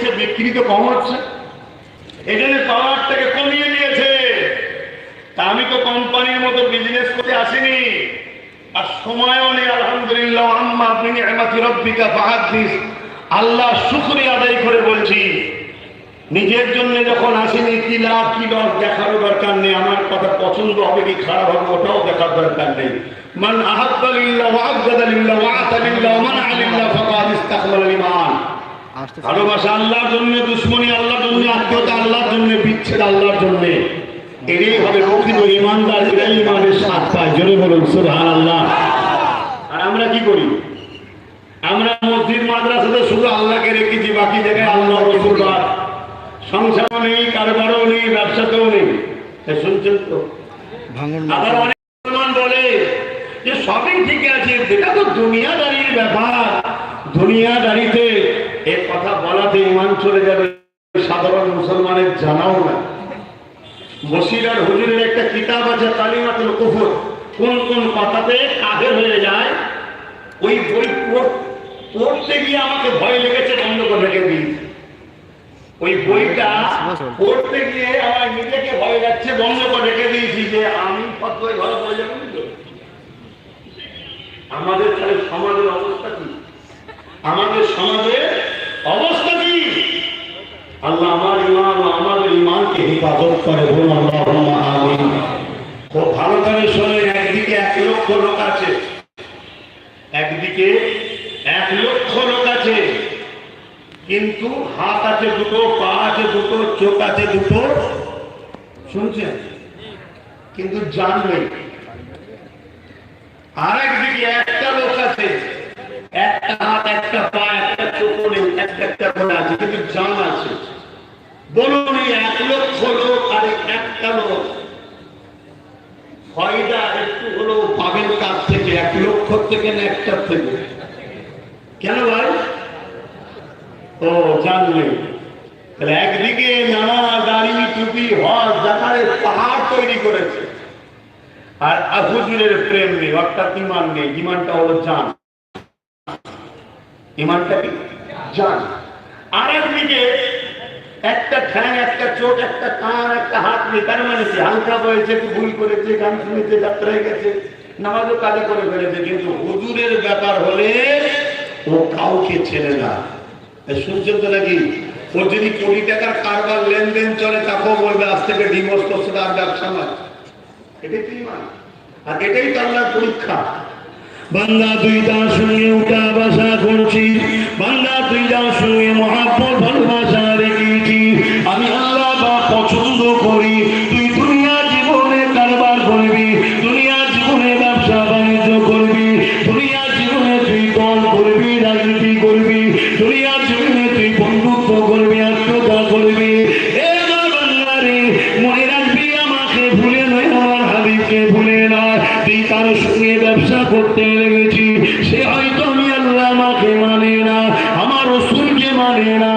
চেয়ে বিক্রি তো কম হচ্ছে। এই জন্য পাওয়ারটাকে কমিয়ে দিয়েছে। তা আমি তো কোম্পানির মতো বিজনেস করতে আসিনি। আর সময়ও নেই, আলহামদুলিল্লাহ। আম্মা আপনি নিয়ামতি রব্বিকা ফাহাদ্দিস আল্লাহ শুকরিয়া আদায় করে বলছি, নিজের জন্য যখন আসেনি, কি লাভ, কি লস দেখারও দরকার নেই। আমার কথা পছন্দ হবে কি খারাপ হবে, ওটাও দেখার দরকার নেই। মান আহাব্বা লিল্লাহ ওয়া আবগাদা লিল্লাহ ওয়া আতা লিল্লাহ ওয়া ফাকাদ ইস্তাকমাল ঈমান। ভালোবাসা আল্লাহর জন্য দুশ্মনী আল্লাহর জন্য আত্মীয়তা আল্লাহর জন্য বিচ্ছেদ আল্লাহর জন্য। এটাই হবে প্রকৃত ইমানদার এরাই ইমানের স্বাদ পায়। জোরে বলুন সুবহান আল্লাহ আর আমরা কি করি? আমরা মসজিদ মাদ্রাসাতে শুধু আল্লাহকে রেখেছি বাকি জায়গায় আল্লাহ রসুল সংসারও নেই কারবারও নেই ব্যবসাতেও নেই। শুনছেন তো? আবার অনেক মুসলমান বলে যে সবই ঠিক আছে এটা তো দুনিয়াদারির ব্যাপার। দুনিয়াদারিতে এ কথা বলাতে ইমান চলে যাবে, সাধারণ মুসলমানের জানাও না। বসিরার হুজুরের একটা কিতাব আছে, কালিমাতুল কুফর। কোন কোন কথাতে কাফের হয়ে যায়? ওই বই পড়তে গিয়ে আমাকে ভয় লেগেছে, বন্ধ করে রেখে দিয়েছে। ওই বইটা পড়তে গিয়ে আমার নিজেকে ভয় লাগছে, বন্ধ করে রেখে দিয়েছি যে আমি ফতোয় ভালো পড়ে যাব আমাদের তাহলে সমাজের অবস্থা কি? আমাদের সমাজের অবস্থা কি? আল্লাহ আমার ইমান আমাদের ইমানকে হেফাজত করে ভালো করে শোনেন, একদিকে এক লক্ষ লোক আছে, একদিকে এক লক্ষ লোক আছে, কিন্তু হাত আছে দুটো, পা আছে দুটো, চোখ আছে দুটো। শুনছেন? কিন্তু জান নেই। আর একদিকে একটা লোক আছে, একটা হাত, একটা পা, একটা একটা করে আছে, কিন্তু জান আছে। বলুন এক লক্ষ লোক আর একটা লোক। ফয়দা একটু হলেও পাবেন কার থেকে, এক লক্ষ থেকে না একটার থেকে। কেন ভাই? ও জানলেন তাহলে একদিকে নানা দাড়ি টুপি, হজ জাকারের পাহাড় তৈরি করেছে। আর আহুজুরের প্রেম নেই, অর্থাৎ ইমান নেই। ইমানটা হলো জান। ইমানটা কি? জান। আর একদিকে একটা ঠ্যাং, একটা চোখ, একটা কান, একটা হাত নেই তার মানে কি হালকা বয়েছে একটু ভুল করেছে, গান শুনেছে, যাত্রায় গেছে, নামাজও কাজে করে ফেলেছে, কিন্তু হুজুরের ব্যাপার হলে ও কাউকে ছেড়ে না। শুনছেন তো নাকি? ওর যদি কোটি টাকার কারবার লেনদেন চলে, তাকেও বলবে, আজ থেকে ডিভোর্স করছে তার ব্যবসা নয়। এটাই ইমান। আর এটাই তো আল্লাহর পরীক্ষা। বান্দা তুই তার সঙ্গে উঠা বাসা করছিস বান্দা তুই তার সঙ্গে মহাপ্পর ভালোবাসা ব্যবসা করতে লেগেছি সে হয়তো আমি আল্লাহ আমাকে মানে না আমার রসুলকে মানে না।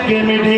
বলল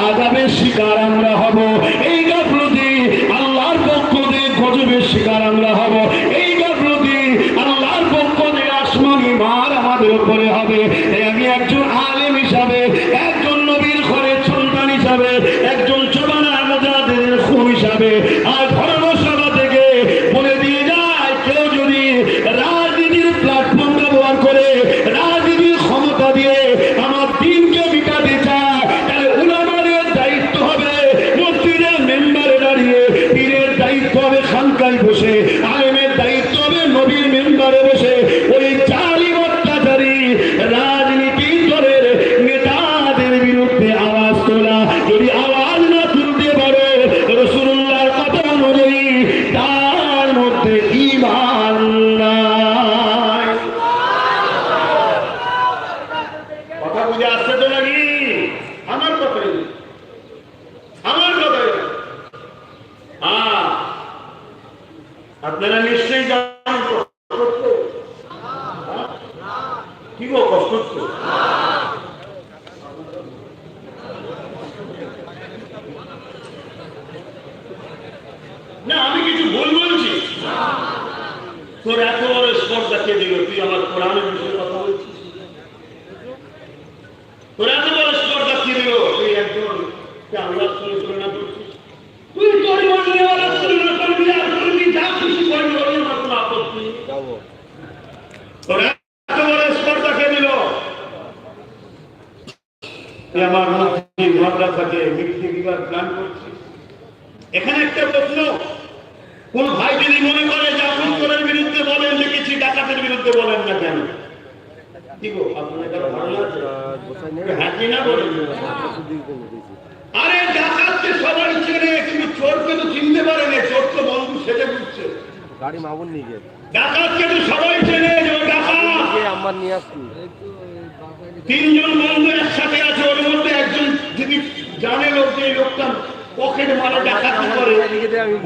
আজাবের শিকার আমরা হব। জানেন কষ্ট? হ্যাঁ? কি গো কষ্ট হচ্ছে? না আমি কিছু ভুল বলছি তোর এত বড় স্পর্ধা কে দিল তুই আমার কোরআনের বিষয়ে কথা বলছিস তোর এত বড় স্পর্ধা কে দিল তুই একজন কে আল্লাহর সঙ্গে তুলনা করছিস তুই তোর মনে ওরা তুলনা করবি আর করবি যা খুশি করবি ওর আমার কোনো আপত্তি নেই। তোর এত বড় স্পর্ধা কে দিল তুই আমার মধ্যে মাদ্রাসাকে মিথ্যে দিবার প্ল্যান করছিস এখানে একটা প্রশ্ন কোন ভাই যদি মনে করে যে আপনি চোরের বিরুদ্ধে বলেন লিখেছি ডাকাতের বিরুদ্ধে বলেন না কেন? আরে ডাকাতকে চেনে কিন্তু চোরকে তো চিনতে পারে না চোর তো বন্ধু সেজে ঘুরছে গাড়ি মামুন নিয়ে গেছে। ডাকাতকে তো সবাই চেনে যে ডাকাত আমার নিয়ে আসছি। তিনজন বন্ধু একসাথে আছে ওর মধ্যে একজন যদি জানে লোক যে লোকটা পকেট মারে ডাকাতি করে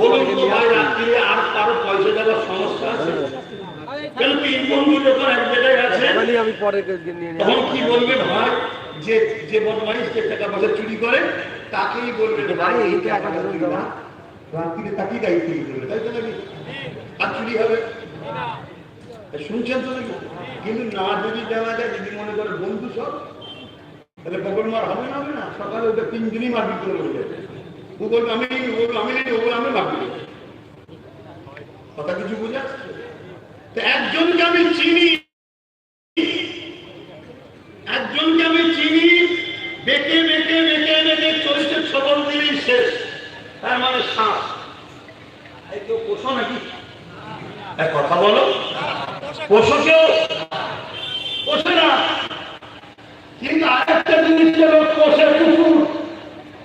বলুন তো ভাই রাত্রিরে আর কারও পয়সা দেওয়ার সমস্যা আছে? কেন তিন বন্ধু যখন এক জায়গায় আছে। ওখানেই আমি পরে নিয়ে নিয়ে তখন কি বলবে ভাই? যে যে বদমাইশ যে টাকা পয়সা চুরি করে তাকেই বলবে ভাই এই টাকাটা চুরি না। রাত্রিরে তাকেই দায়িত্ব নিতে হবে তাই তো নাকি? আর চুরি হবে। শুনছেন তো নাকি? কিন্তু না যদি দেওয়া যায় যদি মনে করে বন্ধু সব তাহলে পকর মার হবে না হবে না? সকালে ওটা তিনজনই মারপিট করে বলে যাবে। ও বলবে আমি আমি আমি মারপিট কথা কিছু বুঝে আসছে? একজনকে আমি চিনি। একজনকে আমি চিনি। বেঁকে বেঁকে বেঁকে বেঁকে চলছে ছবল দিলেই শেষ। তার মানে শ্বাস। পোষো নাকি? এক কথা বলো। পোষো কেউ? পোষে না। কিন্তু আরেকটা জিনিস পোষে, কুকুর।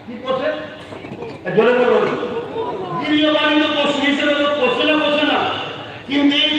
কি পোষে? বলো। পশু হিসেবে পোষে না পোষে না। কিন্তু এই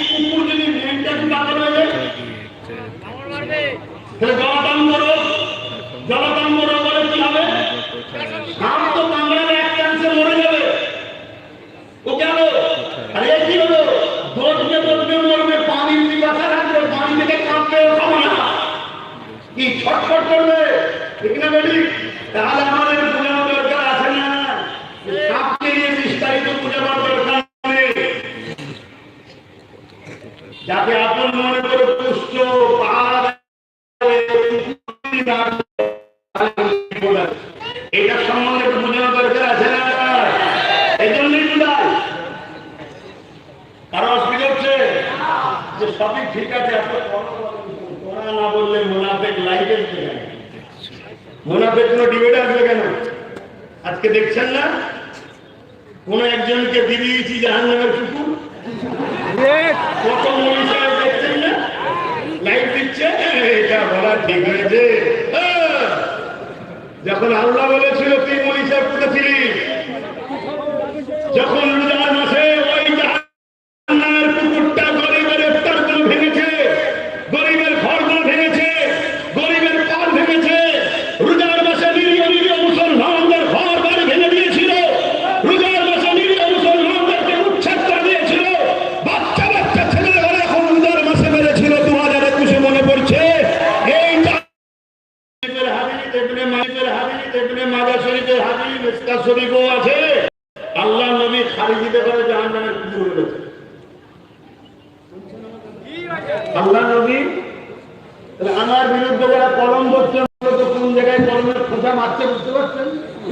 সবই ঠিক আছে না বললে মোনাফেক মোনাফেক কোনো ডিবেট আসবে কেন? আজকে দেখছেন না? কোন একজনকে জাহান নামের কুকুর? কত মনীষা দেখছেন না? লাইট দিচ্ছে? এটা বলা ঠিক হয়েছে। হ্যাঁ। যখন আল্লাহ বলেছিল তুই শরীফও আছে আল্লাহ নবী খারিজিতে করে জাহান নামের